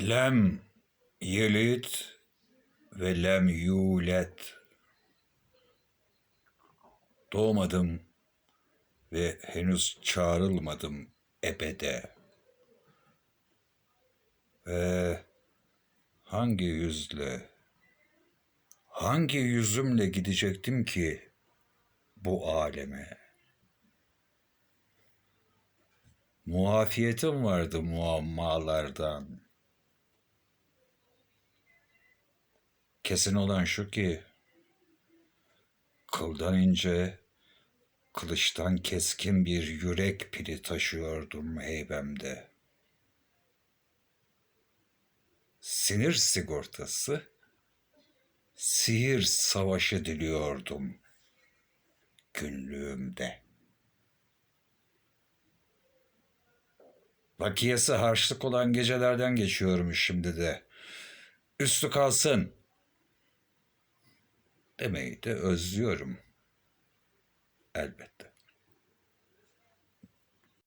Lem yelit ve lem yulet. Doğmadım ve henüz çağrılmadım ebede. Ve hangi yüzle, hangi yüzümle gidecektim ki bu aleme? Muafiyetim vardı muammalardan. Kesin olan şu ki, kıldan ince, kılıçtan keskin bir yürek pili taşıyordum heybemde. Sinir sigortası, sihir savaşı diliyordum günlüğümde. Bakiyesi harçlık olan gecelerden geçiyorum şimdi de. Üstü kalsın. Demeyi de özlüyorum. Elbette.